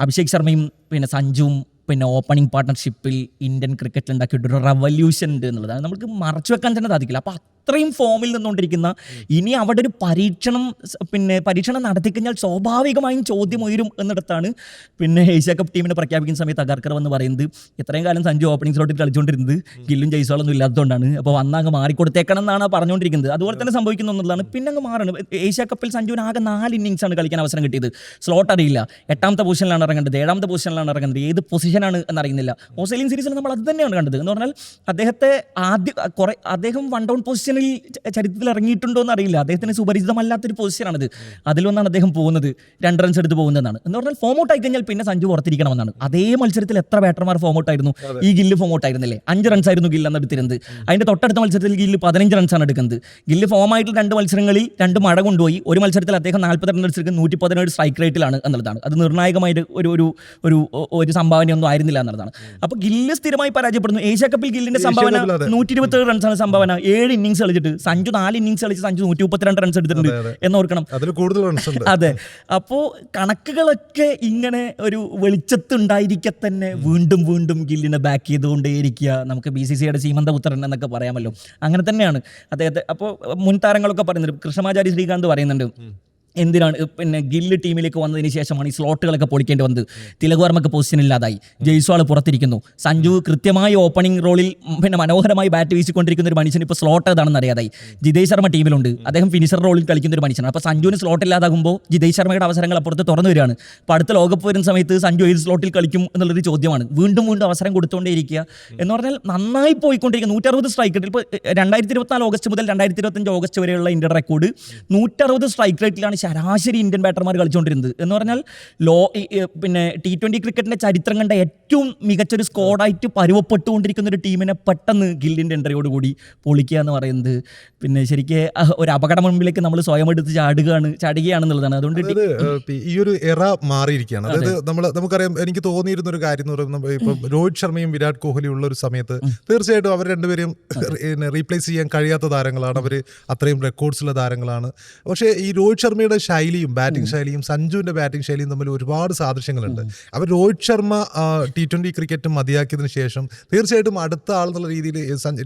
Speaker 2: അഭിഷേക് ശർമ്മയും പിന്നെ സഞ്ജുവും പിന്നെ ഓപ്പണിംഗ് പാർട്ട്ണർഷിപ്പിൽ ഇന്ത്യൻ ക്രിക്കറ്റിൽ ഉണ്ടാക്കിയിട്ടൊരു റവല്യൂഷൻ ഉണ്ട് എന്നുള്ളത്. നമുക്ക് മറച്ചു വെക്കാൻ തന്നെ സാധിക്കില്ല. അപ്പോൾ അത്രയും ഫോമിൽ നിന്നുകൊണ്ടിരിക്കുന്ന ഇനി അവിടെ ഒരു പരീക്ഷണം പിന്നെ പരീക്ഷണം നടത്തിക്കഴിഞ്ഞാൽ സ്വാഭാവികമായും ചോദ്യം ഉയരും എന്നിടത്താണ് പിന്നെ ഏഷ്യ കപ്പ് ടീമിനെ പ്രഖ്യാപിക്കുന്ന സമയത്ത് അഗർക്കർ എന്ന് പറയുന്നത് ഇത്രയും കാലം സഞ്ജു ഓപ്പണിംഗ് സ്ലോട്ടിൽ കളിച്ചുകൊണ്ടിരുന്നത് ഗില്ലും ജയ്സോളൊന്നും ഇല്ലാത്തതുകൊണ്ടാണ്. അപ്പോൾ വന്ന അങ്ങ് മാറിക്കൊടുത്തേക്കണം എന്നാണ് പറഞ്ഞുകൊണ്ടിരിക്കുന്നത് അതുപോലെ തന്നെ സംഭവിക്കുന്നു എന്നുള്ളതാണ്. പിന്നെ അങ്ങ് മാറണം. ഏഷ്യ കപ്പിൽ സഞ്ജുവിന് ആകെ നാല് ഇന്നിങ്സാണ് കളിക്കാൻ അവസരം കിട്ടിയത്. സ്ലോട്ട് അറിയില്ല. എട്ടാമത്തെ പൊസിഷനിലാണ് ഇറങ്ങേണ്ടത്. ഏഴാമത്തെ പൊസിഷനിലാണ് ഇറങ്ങേണ്ടത്. ഏത് പൊസിഷനാണ് എന്നറിയുന്നില്ല. ഓസ്ട്രേലിയൻ സീരീസിൽ നമ്മൾ അത് തന്നെയാണ് കണ്ടത്. എന്ന് പറഞ്ഞാൽ അദ്ദേഹത്തെ ആദ്യ കുറെ അദ്ദേഹം വൺ ഡൗൺ പൊസിഷനിൽ ചരിത്രത്തിൽ ഇറങ്ങിയിട്ടുണ്ടോ എന്ന് അറിയില്ല. അദ്ദേഹത്തിന് സുപരിചിതമല്ലാത്തൊരു പൊസിഷനാണിത് അതിലൊന്നാണ് അദ്ദേഹം പോകുന്നത്. രണ്ട് റൺസ് എടുത്ത് പോകുന്നതാണ് എന്ന് പറഞ്ഞാൽ ഫോം ഔട്ട് ആയി കഴിഞ്ഞാൽ പിന്നെ സഞ്ജു പുറത്തിരിക്കണമെന്നാണ്. അതേ മത്സരത്തിൽ എത്ര ബാറ്റർമാർ ഫോം ഔട്ട് ആയിരുന്നു? ഈ ഗില്ല് ഫോം ഔട്ട് ആയിരുന്നില്ലേ? അഞ്ച് റൺസ് ആയിരുന്നു ഗില്ല് അന്ന് എടുത്തിരുന്നത്. അതിന്റെ തൊട്ടടുത്ത മത്സരത്തിൽ ഗില്ല് പതിനഞ്ച് റൺസാണ് എടുക്കുന്നത്. ഗില്ല് ഫോം ആയിട്ട് രണ്ട് മത്സരങ്ങളിൽ രണ്ട് മഴ കൊണ്ടുപോയി. ഒരു മത്സരത്തിൽ അദ്ദേഹം നാൽപ്പത്തി റൺസ് എടുക്കുന്ന നൂറ്റി പതിനേഴ് സ്ട്രൈക്ക് റേറ്റിലാണ് എന്നുള്ളതാണ്. അത് നിർണായകമായിട്ട് ഒരു ഒരു ഒരു ഒരു സംഭാവനയൊന്നും ആയിരുന്നില്ല എന്നുള്ളതാണ്. അപ്പൊ ഗില്ല് സ്ഥിരമായി പരാജയപ്പെടുന്നു. ഏഷ്യ കപ്പിൽ ഗില്ലിന്റെ സംഭാവന നൂറ്റി ഇരുപത്തി ഇരുപത്തേഴ് റൺസാണ് സംഭാവന. ഏഴ് ഇന്നിങ്സ് കളിച്ചിട്ട് സഞ്ജു നാല് ഇന്നിങ്സ് കളിച്ച് സഞ്ജു നൂറ്റി മുപ്പത്തിരണ്ട് റൺസ് എടുത്തിട്ടുണ്ട് എന്ന്
Speaker 1: ഓർക്കണം. കൂടുതൽ റൺസ്
Speaker 2: അതെ. അപ്പോ കണക്കുകളൊക്കെ ഇങ്ങനെ ഒരു വെളിച്ചത്തുണ്ടായിരിക്കെ തന്നെ വീണ്ടും വീണ്ടും ഗില്ലിനെ ബാക്ക് ചെയ്തുകൊണ്ടേയിരിക്കുക നമുക്ക് ബി സി സിയുടെ സീമന്ത പുത്രൻ എന്നൊക്കെ പറയാമല്ലോ. അങ്ങനെ തന്നെയാണ്. അദ്ദേഹത്തെ അപ്പോൾ മുൻ താരങ്ങളൊക്കെ പറയുന്നുണ്ട്. കൃഷ്ണമാചാരി ശ്രീകാന്ത് പറയുന്നുണ്ട്. എന്തിനാണ്? പിന്നെ ഗില്ല് ടീമിലേക്ക് വന്നതിന് ശേഷമാണ് ഈ സ്ലോട്ടുകളൊക്കെ പൊളിക്കേണ്ടി വന്നത്. തിലക് വർമ്മക്ക് പൊസിഷൻ ഇല്ലാതായി. ജയ്സ്വാൾ പുറത്തിരിക്കുന്നു. സഞ്ജു കൃത്യമായി ഓപ്പണിംഗ് റോളിൽ പിന്നെ മനോഹരമായി ബാറ്റ് വീശിക്കൊണ്ടിരിക്കുന്ന ഒരു മനുഷ്യൻ ഇപ്പോൾ സ്ലോട്ട് ഏതാണെന്ന് അറിയാതായി. ജിതേഷ് ശർമ്മ ടീമിലുണ്ട്. അദ്ദേഹം ഫിനിഷർ റോളിൽ കളിക്കുന്ന ഒരു മനുഷ്യനാണ്. അപ്പോൾ സഞ്ജുവിന് സ്ലോട്ട് ഇല്ലാതാകുമ്പോൾ ജിതേഷ് ശർമ്മയുടെ അവസരങ്ങൾ അപ്പുറത്ത് തുറന്നു വരികയാണ്. അപ്പോൾ അടുത്ത ലോകകപ്പ് വരുന്ന സമയത്ത് സഞ്ജു ഏത് സ്ലോട്ടിൽ കളിക്കും എന്നുള്ളൊരു ചോദ്യമാണ്. വീണ്ടും വീണ്ടും അവസരം കൊടുത്തുകൊണ്ടേയിരിക്കുക. എന്ന് പറഞ്ഞാൽ നന്നായി പോയിക്കൊണ്ടിരിക്കുക നൂറ്ററുപത് സ്ട്രൈക്ക് ഇപ്പോൾ രണ്ടായിരത്തി ഇരുപത്തിനാല് ഓഗസ്റ്റ് മുതൽ രണ്ടായിരത്തി ഇരുപത്തഞ്ച് ഓഗസ്റ്റ് വരെയുള്ള ഇന്ത്യയുടെ റെക്കോർഡ് നൂറ്ററുപത് സ്ട്രൈക്ക് റേറ്റിലാണ് ശരാശരി ഇന്ത്യൻ ബാറ്റർമാർ കളിച്ചുകൊണ്ടിരുന്നത് എന്ന് പറഞ്ഞാൽ ലോ പിന്നെ ടി ട്വന്റി ക്രിക്കറ്റിന്റെ ചരിത്രം കണ്ട ഏറ്റവും മികച്ചൊരു സ്കോഡായിട്ട് പരുവപ്പെട്ടുകൊണ്ടിരിക്കുന്ന ഒരു ടീമിനെ പെട്ടെന്ന് ഗില്ലിന്റെ എൻട്രിയോടുകൂടി പൊളിക്കുക എന്ന് പറയുന്നത്. പിന്നെ ശരിക്കും ഒരു അപകട മുമ്പിലേക്ക് നമ്മൾ സ്വയം എടുത്ത് ചാടുകയാണ് ചാടുകയാണെന്നുള്ളതാണ്. അതുകൊണ്ട്
Speaker 1: ഈ ഒരു എറ മാറിയിരിക്കുകയാണ്. അതായത് നമ്മൾ നമുക്കറിയാം എനിക്ക് തോന്നിയിരുന്ന ഒരു കാര്യം എന്ന് പറയുന്നത് ഇപ്പം രോഹിത് ശർമ്മയും വിരാട് കോഹ്ലിയും ഉള്ള ഒരു സമയത്ത് തീർച്ചയായിട്ടും അവർ രണ്ടുപേരും റീപ്ലേസ് ചെയ്യാൻ കഴിയാത്ത താരങ്ങളാണ്. അവർ അത്രയും റെക്കോർഡ്സുള്ള താരങ്ങളാണ്. പക്ഷേ ഈ രോഹിത് ശർമ്മയുടെ ശൈലിയും ബാറ്റിംഗ് ശൈലിയും സഞ്ജുവിന്റെ ബാറ്റിംഗ് ശൈലിയും തമ്മിൽ ഒരുപാട് സാദൃശ്യങ്ങളുണ്ട്. അവർ Rohit Sharma T twenty cricket മതിയാക്കിയതിനു ശേഷം തീർച്ചയായിട്ടും അടുത്ത ആൾ എന്നുള്ള രീതിയിൽ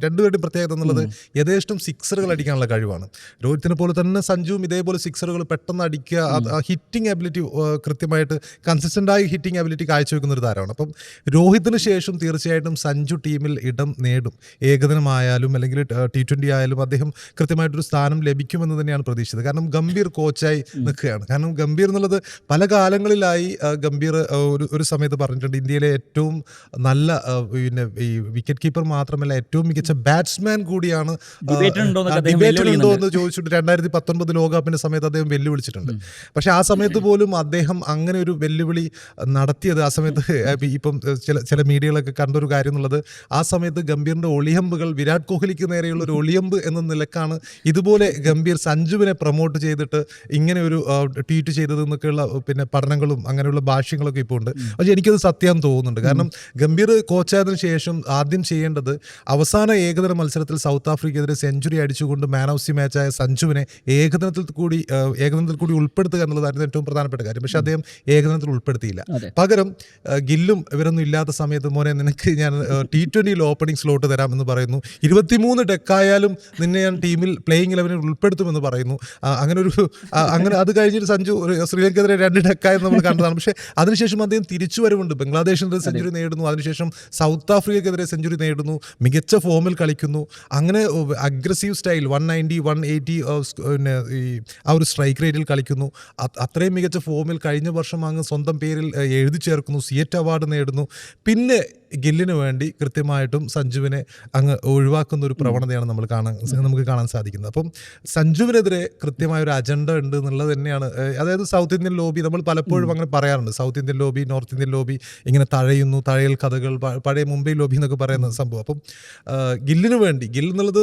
Speaker 1: രണ്ടുപേരുടെയും പ്രത്യേകത എന്നുള്ളത് യഥേഷ്ടം സിക്സറുകൾ അടിക്കാനുള്ള കഴിവാണ്. രോഹിത്തിനെ പോലെ തന്നെ സഞ്ജുവും ഇതേപോലെ സിക്സറുകൾ പെട്ടെന്ന് അടിക്കുക ഹിറ്റിംഗ് എബിലിറ്റി കൃത്യമായിട്ട് കൺസിസ്റ്റന്റ് ആയി ഹിറ്റിംഗ് എബിലിറ്റി കാഴ്ചവെക്കുന്ന ഒരു താരമാണ്. അപ്പം രോഹിത്തിന് ശേഷം തീർച്ചയായിട്ടും സഞ്ജു ടീമിൽ ഇടം നേടും. ഏകദിനമായാലും അല്ലെങ്കിൽ ടി ട്വന്റി ആയാലും അദ്ദേഹം കൃത്യമായിട്ടൊരു സ്ഥാനം ലഭിക്കുമെന്ന് തന്നെയാണ് പ്രതീക്ഷിച്ചത്. കാരണം ഗംഭീർ കോച്ചായി നിൽക്കുകയാണ്. കാരണം ഗംഭീർ എന്നുള്ളത് പല കാലങ്ങളിലായി ഗംഭീർ ഒരു ഒരു സമയത്ത് പറഞ്ഞിട്ടുണ്ട് ഇന്ത്യയിലെ ഏറ്റവും നല്ല പിന്നെ ഈ വിക്കറ്റ് കീപ്പർ മാത്രമല്ല ഏറ്റവും മികച്ച ബാറ്റ്സ്മാൻ കൂടിയാണ്
Speaker 2: ഡിബേറ്റിലുണ്ടോ.
Speaker 1: എന്ന് ചോദിച്ചിട്ട് രണ്ടായിരത്തി പത്തൊൻപത് ലോകകപ്പിന്റെ സമയത്ത് അദ്ദേഹം വെല്ലുവിളിച്ചിട്ടുണ്ട്. പക്ഷെ ആ സമയത്ത് പോലും അദ്ദേഹം അങ്ങനെ ഒരു വെല്ലുവിളി നടത്തിയത് ആ സമയത്ത് ഇപ്പം- ഇപ്പം ചില ചില മീഡിയകളൊക്കെ കണ്ടൊരു കാര്യം എന്നുള്ളത് ആ സമയത്ത് ഗംഭീറിന്റെ ഒളിയമ്പുകൾ വിരാട് കോഹ്ലിക്ക് നേരെയുള്ള ഒരു ഒളിയമ്പ് എന്ന നിലക്കാണ് ഇതുപോലെ ഗംഭീർ സഞ്ജുവിനെ പ്രൊമോട്ട് ചെയ്തിട്ട് ഇങ്ങനെ ഒരു ട്വീറ്റ് ചെയ്തത് എന്നൊക്കെയുള്ള പിന്നെ പഠനങ്ങളും അങ്ങനെയുള്ള ഭാഷ്യങ്ങളൊക്കെ ഇപ്പോൾ ഉണ്ട്. പക്ഷേ എനിക്കത് സത്യം തോന്നുന്നുണ്ട്. കാരണം ഗംഭീർ കോച്ചായതിനു ശേഷം ആദ്യം ചെയ്യേണ്ടത് അവസാന ഏകദിന മത്സരത്തിൽ സൗത്ത് ആഫ്രിക്കെതിരെ സെഞ്ചുറി അടിച്ചുകൊണ്ട് മാൻ ഓഫ് ദി മാച്ചായ സഞ്ജുവിനെ ഏകദിനത്തിൽ കൂടി ഏകദിനത്തിൽ കൂടി ഉൾപ്പെടുത്തുക എന്നുള്ളതായിരുന്നു ഏറ്റവും പ്രധാനപ്പെട്ട കാര്യം. പക്ഷേ അദ്ദേഹം ഏകദിനത്തിൽ ഉൾപ്പെടുത്തിയില്ല. പകരം ഗില്ലും ഇവരൊന്നും ഇല്ലാത്ത സമയത്ത് മോനെ നിനക്ക് ഞാൻ ടി ട്വന്റിയിൽ ഓപ്പണിംഗ് സ്ലോട്ട് തരാമെന്ന് പറയുന്നു. ഇരുപത്തിമൂന്ന് ഡെക്കായാലും നിന്നെ ഞാൻ ടീമിൽ പ്ലേയിങ് ഇലവനിൽ ഉൾപ്പെടുത്തുമെന്ന് പറയുന്നു. അങ്ങനെ ഒരു അങ്ങനെ അത് കഴിഞ്ഞിട്ട് സഞ്ജു ശ്രീലങ്കയ്ക്കെതിരെ രണ്ട് ഡക്കായത് നമ്മൾ കണ്ടതാണ്. പക്ഷേ അതിനുശേഷം അദ്ദേഹം തിരിച്ചു വരവുണ്ട് ബംഗ്ലാദേശിനെതിരെ സെഞ്ചുറി നേടുന്നു അതിനുശേഷം സൗത്ത് ആഫ്രിക്കക്കെതിരെ സെഞ്ചുറി നേടുന്നു മികച്ച ഫോമിൽ കളിക്കുന്നു. അങ്ങനെ aggressive style one ninety one eighty പിന്നെ ഈ ആ ഒരു സ്ട്രൈക്ക് റേറ്റിൽ കളിക്കുന്നു. അത്രയും മികച്ച ഫോമിൽ കഴിഞ്ഞ വർഷം അങ്ങ് സ്വന്തം പേരിൽ എഴുതി ചേർക്കുന്നു. സിയറ്റ് അവാർഡ് നേടുന്നു. പിന്നെ ഗില്ലിന് വേണ്ടി കൃത്യമായിട്ടും സഞ്ജുവിനെ അങ്ങ് ഒഴിവാക്കുന്ന ഒരു പ്രവണതയാണ് നമ്മൾ കാണാൻ നമുക്ക് കാണാൻ സാധിക്കുന്നത്. അപ്പം സഞ്ജുവിനെതിരെ കൃത്യമായ ഒരു അജണ്ട ഉണ്ട് എന്നുള്ളത് തന്നെയാണ്. അതായത് സൗത്ത് ഇന്ത്യൻ ലോബി നമ്മൾ പലപ്പോഴും അങ്ങനെ പറയാറുണ്ട്. South Indian lobby North Indian lobby ഇങ്ങനെ തഴയുന്നു തഴയൽ കഥകൾ പഴയ മുംബൈ ലോബി എന്നൊക്കെ പറയുന്ന സംഭവം. അപ്പം ഗില്ലിന് വേണ്ടി ഗിൽ എന്നുള്ളത്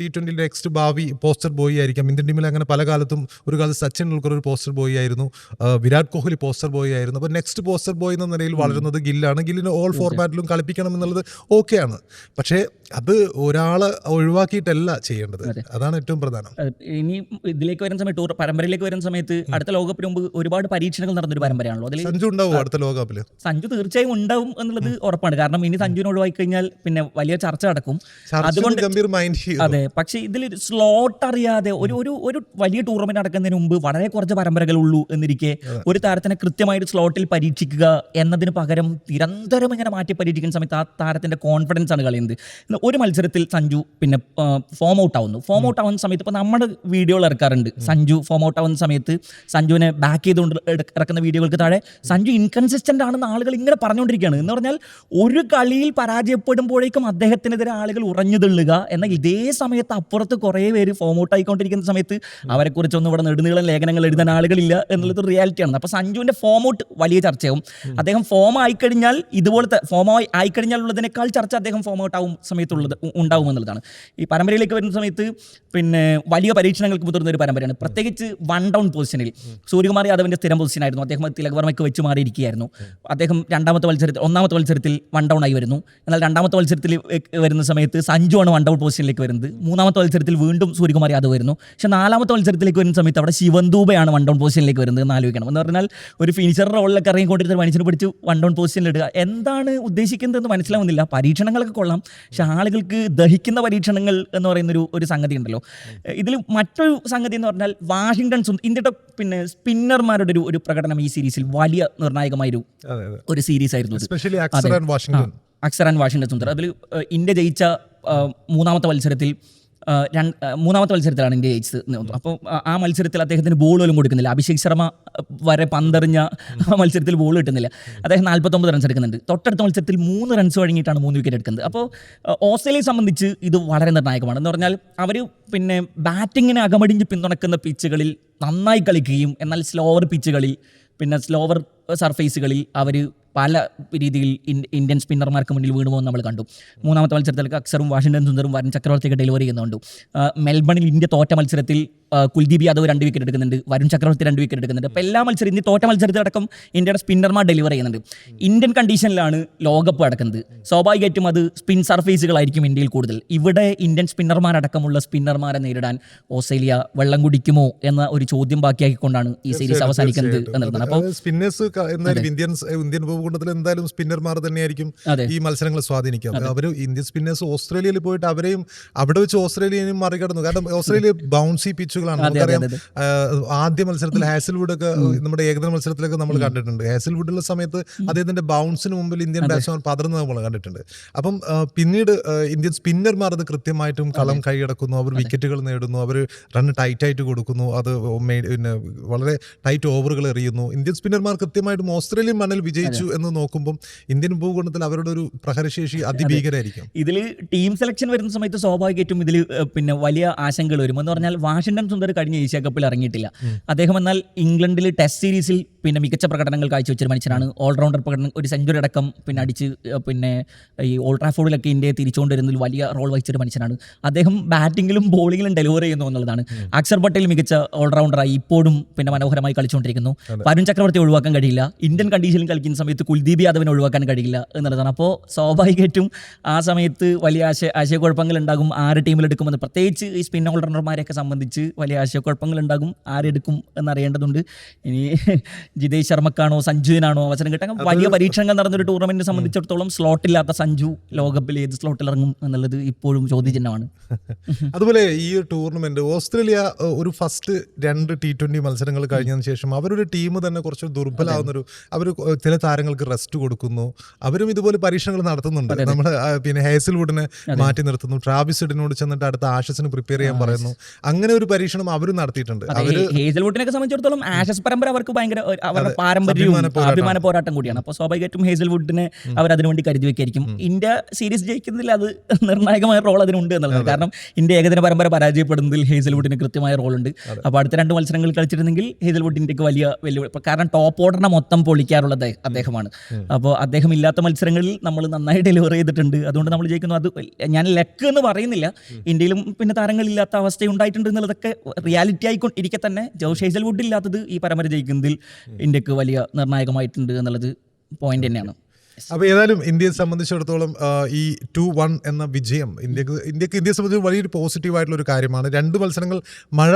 Speaker 1: ടി ട്വന്റിയിൽ നെക്സ്റ്റ് ഭാവി പോസ്റ്റർ ബോയ് ആയിരിക്കാം. ഇന്ത്യൻ ടീമിൽ അങ്ങനെ പല കാലത്തും ഒരു കാലത്ത് സച്ചിൻ ടെണ്ടുൽക്കർ ഒരു പോസ്റ്റർ ബോയ് ആയിരുന്നു. വിരാട് കോഹ്ലി പോസ്റ്റർ ബോയ് ആയിരുന്നു. അപ്പോൾ നെക്സ്റ്റ് പോസ്റ്റർ ബോയ് എന്ന നിലയിൽ വളരുന്നത് ഗില്ലാണ്. ഗില്ലിന് ഓൾ ഫോർമാറ്റിലും കളിപ്പിക്കണം എന്നുള്ളത് ഓക്കെയാണ് പക്ഷേ അത് ഒരാളെ ഒഴിവാക്കിയിട്ടല്ല ചെയ്യേണ്ടത്. അതാണ് ഏറ്റവും പ്രധാനം.
Speaker 2: ഇനി ഇതിലേക്ക് വരുന്ന സമയത്ത് പരമ്പരയിലേക്ക് വരുന്ന സമയത്ത് അടുത്ത ലോകകപ്പിന് മുമ്പ് ഒരുപാട് പരീക്ഷണങ്ങൾ നടന്നൊരു പരമ്പരയാണല്ലോ. അതിൽ
Speaker 1: സഞ്ജു ഉണ്ടാവും അടുത്ത ലോകകപ്പിൽ
Speaker 2: സഞ്ജു തീർച്ചയായും ഉണ്ടാവും എന്നുള്ളത് ഉറപ്പാണ്. കാരണം ഇനി സഞ്ജുവിനെ ഒഴിവാക്കി കഴിഞ്ഞാൽ പിന്നെ വലിയ ചർച്ച നടക്കും.
Speaker 1: അതുകൊണ്ട്
Speaker 2: അതെ. പക്ഷേ ഇതിൽ സ്ലോട്ട് അറിയാതെ ഒരു ഒരു ഒരു വലിയ ടൂർണമെന്റ് നടക്കുന്നതിന് മുമ്പ് വളരെ കുറച്ച് പരമ്പരകൾ ഉള്ളൂ എന്നിരിക്കെ ഒരു താരത്തിനെ കൃത്യമായിട്ട് സ്ലോട്ടിൽ പരീക്ഷിക്കുക എന്നതിന് പകരം നിരന്തരം ഇങ്ങനെ മാറ്റി പരീക്ഷിക്കുന്ന സമയത്ത് ആ താരത്തിന്റെ കോൺഫിഡൻസ് ആണ് കളയുന്നത്. ഒരു മത്സരത്തിൽ സഞ്ജു പിന്നെ ഫോം ഔട്ട് ആവുന്നു. ഫോം ഔട്ട് ആവുന്ന സമയത്ത് ഇപ്പോൾ നമ്മുടെ വീഡിയോകൾ ഇറക്കാറുണ്ട്. സഞ്ജു ഫോം ഔട്ട് ആവുന്ന സമയത്ത് സഞ്ജുവിനെ ബാക്ക് ചെയ്തുകൊണ്ട് ഇറക്കുന്ന വീഡിയോകൾക്ക് താഴെ സഞ്ജു ഇൻകൺസിസ്റ്റന്റ് ആണെന്ന് ആളുകൾ ഇങ്ങനെ പറഞ്ഞുകൊണ്ടിരിക്കുകയാണ്. എന്ന് പറഞ്ഞാൽ ഒരു കളിയിൽ പരാജയപ്പെടുമ്പോഴേക്കും അദ്ദേഹത്തിനെതിരെ ആളുകൾ ഉറഞ്ഞു തള്ളുക. എന്നാൽ ഇതേ സമയത്ത് അപ്പുറത്ത് കുറേ പേര് ഫോം ഔട്ട് ആയിക്കൊണ്ടിരിക്കുന്ന സമയത്ത് അവരെക്കുറിച്ചൊന്നും ഇവിടെ നെടുനീളം ലേഖനങ്ങൾ എഴുതാൻ ആളുകളില്ല എന്നുള്ളത് റിയാലിറ്റിയാണ് അപ്പോൾ സഞ്ജുവിന്റെ ഫോം ഔട്ട് വലിയ ചർച്ചയാവും. അദ്ദേഹം ഫോം ആയിക്കഴിഞ്ഞാൽ ഇതുപോലത്തെ ഫോം ആയി ആയിക്കഴിഞ്ഞാലുള്ളതിനേക്കാൾ ചർച്ച അദ്ദേഹം ഫോം ഔട്ട് ആവും സമയത്തുള്ളത് ഉണ്ടാവുമെന്നുള്ളതാണ് ഉണ്ടാവും എന്നുള്ളതാണ്. ഈ പരമ്പരയിലേക്ക് വരുന്ന സമയത്ത് പിന്നെ വലിയ പരീക്ഷണങ്ങൾക്ക് മുതിർന്ന ഒരു പരമ്പരയാണ്. പ്രത്യേകിച്ച് വൺ ഡൗൺ പൊസിഷനിൽ സൂര്യകുമാർ യാദവിന്റെ സ്ഥിരം പൊസിഷനായിരുന്നു അദ്ദേഹം തിലക് വർമ്മയ്ക്ക് വെച്ച് മാറിയിരിക്കുകയായിരുന്നു. അദ്ദേഹം രണ്ടാമത്തെ മത്സരത്തിൽ ഒന്നാമത്തെ മത്സരത്തിൽ വൺ ഡൗൺ ആയി വരുന്നു. എന്നാൽ രണ്ടാമത്തെ മത്സരത്തിൽ വരുന്ന സമയത്ത് സഞ്ജു ആണ് വൺ ഡൗൺ പൊസിഷനിലേക്ക് വരുന്നത്. മൂന്നാമത്തെ മത്സരത്തിൽ വീണ്ടും സൂര്യകുമാർ യാദവ് വരുന്നു. പക്ഷെ നാലാമത്തെ മത്സരത്തിലേക്ക് വരുന്ന സമയത്ത് അവിടെ ശിവൻ ദൂബയാണ് വൺ ഡൗൺ പൊസിഷനിലേക്ക് വരുന്നത് എന്ന് ആലോചിക്കണം. എന്ന് പറഞ്ഞാൽ ഒരു ഫിനിഷർ റോളിലൊക്കെ ഇറങ്ങിക്കൊണ്ടിരുന്ന മനുഷ്യനെ പിടിച്ച് വൺ ഡൗൺ പൊസിഷനിലിടുക എന്താണ് എന്താണ് ഉദ്ദേശിക്കുന്നതെന്ന് മനസ്സിലാവുന്നില്ല. പരീക്ഷണങ്ങളൊക്കെ കൊള്ളാം. പക്ഷെ ആളുകൾക്ക് ദഹിക്കുന്ന പരീക്ഷണങ്ങൾ എന്ന് പറയുന്നൊരു ഒരു സംഗതി ഉണ്ടല്ലോ. ഇതിൽ മറ്റൊരു സംഗതി എന്ന് പറഞ്ഞാൽ വാഷിങ്ടൺ സുന്ദർ ഇന്ത്യയുടെ പിന്നെ സ്പിന്നർമാരുടെ ഒരു ഒരു പ്രകടനം ഈ സീരീസിൽ വലിയ നിർണായകമായൊരു
Speaker 1: അതെ
Speaker 2: ഒരു സീരീസ് ആയിരുന്നു
Speaker 1: അക്സർ ആൻഡ് വാഷിംഗ്ടൺ
Speaker 2: സുന്ദർ. അതിൽ ഇന്ത്യ ജയിച്ച മൂന്നാമത്തെ മത്സരത്തിൽ മൂന്നാമത്തെ മത്സരത്തിലാണ് ഇന്ത്യ ജയിച്ചത് അപ്പോൾ ആ- മത്സരത്തിൽ അദ്ദേഹത്തിന് ബോൾ പോലും കൊടുക്കുന്നില്ല. അഭിഷേക് ശർമ്മ വരെ പന്തെറിഞ്ഞ ആ മത്സരത്തിൽ ബോൾ കിട്ടുന്നില്ല. അദ്ദേഹം നാൽപ്പത്തൊമ്പത് റൺസ് എടുക്കുന്നുണ്ട്. തൊട്ടടുത്ത മത്സരത്തിൽ മൂന്ന് റൺസ് വഴങ്ങിയിട്ടാണ് മൂന്ന് വിക്കറ്റ് എടുക്കുന്നത്. അപ്പോൾ ഓസ്ട്രേലിയയെ സംബന്ധിച്ച് ഇത് വളരെ നിർണായകമാണ്. എന്ന് പറഞ്ഞാൽ അവർ പിന്നെ ബാറ്റിങ്ങിനെ അകമടിഞ്ഞ് പിന്തുണക്കുന്ന പിച്ചുകളിൽ നന്നായി കളിക്കുകയും എന്നാൽ സ്ലോവർ പിച്ചുകളിൽ പിന്നെ സ്ലോവർ സർഫേസുകളിൽ അവർ പല രീതിയിൽ ഇന്ത്യൻ സ്പിന്നർമാർക്ക് മുന്നിൽ വീണു നമ്മൾ കണ്ടു. മൂന്നാമത്തെ മത്സരത്തിൽ അക്സറും വാഷിംഗ്ടൺ സുന്ദറും വരൻ ചക്രവർത്തിയൊക്കെ ഡെലിവറി ചെയ്യുന്നുണ്ട്. മെൽബണിൽ ഇന്ത്യ തോറ്റ മത്സരത്തിൽ കുൽദീപ് യാദവ് രണ്ട് വിക്കറ്റ് എടുക്കുന്നുണ്ട് വരുൺ ചക്രവർത്തി രണ്ട് വിക്കറ്റ് എടുക്കുന്നുണ്ട്. അപ്പോൾ എല്ലാ മത്സരം ഇന്ത്യ തോറ്റ മത്സരത്തിലടക്കം ഇന്ത്യയുടെ സ്പിന്നർമാർ ഡെലിവർ ചെയ്യുന്നുണ്ട്. ഇന്ത്യൻ കണ്ടീഷനിലാണ് ലോകകപ്പ് അടക്കുന്നത്. സ്വാഭാവികമായിട്ടും അത് സ്പിൻ സർഫേസുകളായിരിക്കും ഇന്ത്യയിൽ കൂടുതൽ. ഇവിടെ ഇന്ത്യൻ സ്പിന്നർമാരടക്കമുള്ള സ്പിന്നർമാരെ നേരിടാൻ ഓസ്ട്രേലിയ വെള്ളം കുടിക്കുമോ എന്ന ഒരു ചോദ്യം ബാക്കിയാക്കിക്കൊണ്ടാണ് ഈ സീരീസ് അവസാനിക്കുന്നത് എന്നുള്ളതാണ് അപ്പോൾ
Speaker 1: സ്പിന്നേഴ്സ് എന്തായാലും ഇന്ത്യൻ ഇന്ത്യൻ എന്തായാലും സ്പിന്നർമാർ തന്നെയായിരിക്കും. ഈ മത്സരങ്ങൾ സ്വാധീനിക്കുക. അവർ ഇന്ത്യൻ സ്പിന്നേഴ്സ് ഓസ്ട്രേലിയയിൽ പോയിട്ട് അവരെയും അവിടെ വെച്ച് ഓസ്ട്രേലിയയും മറികടന്നു. കാരണം ഓസ്ട്രേലിയ ബൗൺസി പിച്ചുകളാണ് നമുക്കറിയാം ആദ്യ മത്സരത്തിൽ ഹാസൽവുഡ് ഒക്കെ നമ്മുടെ ഏകദിന മത്സരത്തിലൊക്കെ നമ്മൾ കണ്ടിട്ടുണ്ട്. ഹാസൽവുഡുള്ള സമയത്ത് അദ്ദേഹത്തിന്റെ ബൗൺസിന് മുമ്പിൽ ഇന്ത്യൻ ബാറ്റ്സ്മാൻ പതറുന്നത് നമ്മൾ കണ്ടിട്ടുണ്ട്. അപ്പം പിന്നീട് ഇന്ത്യൻ സ്പിന്നർമാർ അത് കൃത്യമായിട്ടും കളം കൈയടക്കുന്നു. അവർ വിക്കറ്റുകൾ നേടുന്നു. അവർ റൺ ടൈറ്റ് ആയിട്ട് കൊടുക്കുന്നു. അത് പിന്നെ വളരെ ടൈറ്റ് ഓവറുകൾ എറിയുന്നു. ഇന്ത്യൻ സ്പിന്നർമാർ കൃത്യമായിട്ടും ഓസ്ട്രേലിയൻ മണ്ണിൽ വിജയിച്ചു എന്ന് നോക്കുമ്പോൾ ഇന്ത്യൻ ഭൂഖണ്ഡത്തിൽ അവരുടെ ഒരു പ്രഹരശേഷി അതിഭീകരായിരിക്കും.
Speaker 2: ഇതിൽ ടീം സെലക്ഷൻ വരുന്ന സമയത്ത് സ്വാഭാവികമായിട്ടും ഇതിൽ പിന്നെ വലിയ ആശങ്കകൾ വരും. എന്ന് പറഞ്ഞാൽ വാഷിംഗ്ടൺ സുന്ദർ കഴിഞ്ഞ ഏഷ്യ കപ്പിൽ ഇറങ്ങിയിട്ടില്ല. അദ്ദേഹം എന്നാൽ ഇംഗ്ലണ്ടിൽ ടെസ്റ്റ് സീരീസിൽ പിന്നെ മികച്ച പ്രകടനങ്ങൾ കാഴ്ചവെച്ചൊരു മനുഷ്യനാണ്. ഓൾറൗണ്ടർ പ്രകടനം ഒരു സെഞ്ചുറി അടക്കം പിന്നെ അടിച്ച് പിന്നെ ഈ ഓൾട്രാഫോർഡിലൊക്കെ ട്രാഫോർഡിലൊക്കെ ഇന്ത്യയെ തിരിച്ചുകൊണ്ടിരുന്നതിൽ വലിയ റോൾ വഹിച്ചൊരു മനുഷ്യനാണ്. അദ്ദേഹം ബാറ്റിങ്ങിലും ബോളിങ്ങിലും ഡെലിവറി ചെയ്യുന്നു എന്നുള്ളതാണ്. അക്ഷർ പട്ടേൽ മികച്ച ഓൾറൗണ്ടറായി ഇപ്പോഴും പിന്നെ മനോഹരമായി കളിച്ചുകൊണ്ടിരിക്കുന്നു. വരുൺ ചക്രവർത്തി ഒഴിവാക്കാൻ കഴിയില്ല. ഇന്ത്യൻ കണ്ടീഷനിൽ കളിക്കുന്ന സമയത്ത് കുൽദീപ് യാദവിനെ ഒഴിവാക്കാൻ കഴിയില്ല എന്നുള്ളതാണ്. അപ്പോൾ സ്വാഭാവികമായിട്ടും ആ സമയത്ത് വലിയ ആശയ ആശയക്കുഴപ്പങ്ങൾ ഉണ്ടാകും. ആര് ടീമിലെടുക്കുമെന്ന് പ്രത്യേകിച്ച് ഈ സ്പിൻ ഓൾറൗണ്ടർമാരെയൊക്കെ സംബന്ധിച്ച് വലിയ ആശയക്കുഴപ്പങ്ങൾ ഉണ്ടാകും ആരെടുക്കും എന്നറിയേണ്ടതുണ്ട്. ഇനി ജിതേഷ് ശർമ്മക്കാണോ സഞ്ജുവിനാണോ അവസരം കിട്ടാൻ വലിയ പരീക്ഷണങ്ങൾ നടന്നൊരു ടൂർണമെന്റിനെ സംബന്ധിച്ചിടത്തോളം സ്ലോട്ടില്ലാത്ത സഞ്ജു ലോകകപ്പിൽ ഏത് സ്ലോട്ടിൽ ഇറങ്ങും എന്നുള്ളത് ഇപ്പോഴും ചോദ്യചിഹ്നമാണ്.
Speaker 1: അതുപോലെ ഈ ടൂർണമെന്റ് ഓസ്ട്രേലിയ ഒരു ഫസ്റ്റ് രണ്ട് ടി ട്വന്റി മത്സരങ്ങൾ കഴിഞ്ഞതിന് ശേഷം അവരൊരു ടീം തന്നെ കുറച്ച് ദുർബലാവുന്നൊരു അവർ ചില താരങ്ങൾക്ക് റെസ്റ്റ് കൊടുക്കുന്നു. അവരും ഇതുപോലെ പരീക്ഷണങ്ങൾ നടത്തുന്നുണ്ട്. നമ്മൾ പിന്നെ ഹേസൽവുഡിനെ മാറ്റി നിർത്തുന്നു. ട്രാവിസിഡിനോട് ചെന്നിട്ട് അടുത്ത ആഷസിന് പ്രിപ്പയർ ചെയ്യാൻ പറയുന്നു. അങ്ങനെ ഒരു പരീക്ഷണം അവരും നടത്തിയിട്ടുണ്ട്. അവർ
Speaker 2: ഹേസൽവുഡിനെ സംബന്ധിച്ചിടത്തോളം ആഷസ് പരമ്പര അവർക്ക് ഭയങ്കര അവരുടെ പാരമ്പര്യവും
Speaker 1: അഭിമാന.
Speaker 2: പോരാട്ടം. കൂടിയാണ്. അപ്പോൾ സ്വാഭാവികമായിട്ടും ഹേസൽവുഡിനെ അവർ അതിനുവേണ്ടി കരുതി വെക്കായിരിക്കും. ഇന്ത്യ സീരീസ് ജയിക്കുന്നതിൽ അത് നിർണായകമായ റോൾ അതിനുണ്ട് എന്നുള്ളത് കാരണം ഇന്ത്യ ഏകദിന പരമ്പര പരാജയപ്പെടുന്നതിൽ ഹേസൽവുഡിന് കൃത്യമായ റോൾ ഉണ്ട്. അപ്പോൾ അടുത്ത രണ്ട് മത്സരങ്ങൾ കളിച്ചിരുന്നെങ്കിൽ ഹേസൽവുഡ് ഇന്ത്യയ്ക്ക് വലിയ വെല്ലുവിളി. കാരണം ടോപ്പ് ഓർഡറിനെ മൊത്തം പൊളിക്കാറുള്ളത് അദ്ദേഹമാണ്. അപ്പോൾ അദ്ദേഹം ഇല്ലാത്ത മത്സരങ്ങളിൽ നമ്മൾ നന്നായി ഡെലിവർ ചെയ്തിട്ടുണ്ട്. അതുകൊണ്ട് നമ്മൾ ജയിക്കുന്നു. അത് ഞാൻ ലക്ക് എന്ന് പറയുന്നില്ല. ഇന്ത്യയിലും പിന്നെ താരങ്ങളില്ലാത്ത അവസ്ഥ ഉണ്ടായിട്ടുണ്ട് എന്നുള്ളതൊക്കെ റിയാലിറ്റി ആയിക്കൊണ്ട് ഇരിക്കെ തന്നെ ജോ ജോഷ് ഹേസൽവുഡ് ഇല്ലാത്തത് ഈ പരമ്പര ജയിക്കുന്നതിൽ ഇന്ത്യയ്ക്ക് വലിയ നിർണായകമായിട്ടുണ്ട് എന്നുള്ളത് പോയിന്റ് തന്നെയാണ്.
Speaker 1: അപ്പൊ ഏതായാലും ഇന്ത്യയെ സംബന്ധിച്ചിടത്തോളം ഈ ടു വൺ എന്ന വിജയം ഇന്ത്യയ്ക്ക് ഇന്ത്യയ്ക്ക് ഇന്ത്യയെ സംബന്ധിച്ച് വലിയൊരു പോസിറ്റീവ് ആയിട്ടുള്ള ഒരു കാര്യമാണ്. രണ്ട് മത്സരങ്ങൾ മഴ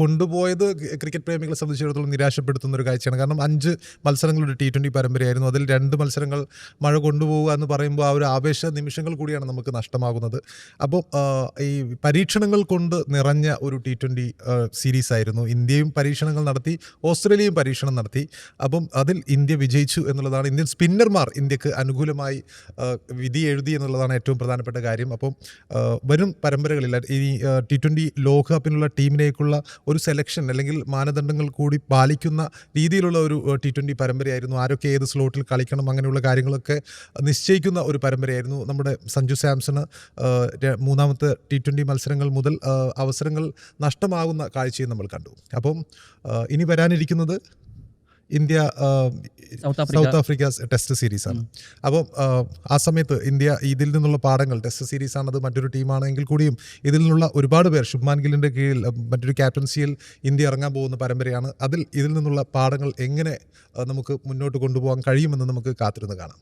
Speaker 1: കൊണ്ടുപോയത് ക്രിക്കറ്റ് പ്രേമികളെ സംബന്ധിച്ചിടത്തോളം നിരാശപ്പെടുത്തുന്ന ഒരു കാഴ്ചയാണ്. കാരണം അഞ്ച് മത്സരങ്ങളുടെ ടി ട്വന്റി പരമ്പരയായിരുന്നു. അതിൽ രണ്ട് മത്സരങ്ങൾ മഴ കൊണ്ടുപോവുക എന്ന് പറയുമ്പോൾ ആ ഒരു ആവേശ നിമിഷങ്ങൾ കൂടിയാണ് നമുക്ക് നഷ്ടമാകുന്നത്. അപ്പോൾ ഈ പരീക്ഷണങ്ങൾ കൊണ്ട് നിറഞ്ഞ ഒരു ടി ട്വന്റി സീരീസ് ആയിരുന്നു. ഇന്ത്യയും പരീക്ഷണങ്ങൾ നടത്തി ഓസ്ട്രേലിയയും പരീക്ഷണം നടത്തി. അപ്പം അതിൽ ഇന്ത്യ വിജയിച്ചു എന്നുള്ളതാണ്. ഇന്ത്യൻ സ്പിന്നർമാർ ഇന്ത്യയ്ക്ക് അനുകൂലമായി വിധി എഴുതി എന്നുള്ളതാണ് ഏറ്റവും പ്രധാനപ്പെട്ട കാര്യം. അപ്പം വരും പരമ്പരകളിൽ ഈ ടി ട്വന്റി ലോകകപ്പിനുള്ള ടീമിലേക്കുള്ള ഒരു സെലക്ഷൻ അല്ലെങ്കിൽ മാനദണ്ഡങ്ങൾ കൂടി പാലിക്കുന്ന രീതിയിലുള്ള ഒരു ടി ട്വന്റി പരമ്പരയായിരുന്നു. ആരൊക്കെ ഏത് സ്ലോട്ടിൽ കളിക്കണം അങ്ങനെയുള്ള കാര്യങ്ങളൊക്കെ നിശ്ചയിക്കുന്ന ഒരു പരമ്പരയായിരുന്നു നമ്മുടെ സഞ്ജു സാംസണ്. മൂന്നാമത്തെ ടി ട്വന്റി മത്സരങ്ങൾ മുതൽ അവസരങ്ങൾ നഷ്ടമാകുന്ന കാഴ്ചയും നമ്മൾ കണ്ടു. അപ്പം ഇനി വരാനിരിക്കുന്നത് India
Speaker 2: South Africa.
Speaker 1: Test series ആണ് അപ്പോൾ ആ, സമയത്ത് ഇന്ത്യ ഇതിൽ നിന്നുള്ള പാഠങ്ങൾ ടെസ്റ്റ് സീരീസ് ആണത് മറ്റൊരു ടീമാണെങ്കിൽ കൂടിയും ഇതിൽ നിന്നുള്ള ഒരുപാട് പേർ ശുഭ്മാൻ ഗില്ലിന്റെ കീഴിൽ മറ്റൊരു ക്യാപ്റ്റൻസിയിൽ ഇന്ത്യ ഇറങ്ങാൻ പോകുന്ന പരമ്പരയാണ്. അതിൽ ഇതിൽ നിന്നുള്ള പാഠങ്ങൾ എങ്ങനെ നമുക്ക് മുന്നോട്ട് കൊണ്ടുപോകാൻ കഴിയുമെന്ന് നമുക്ക് കാത്തിരുന്ന് കാണാം.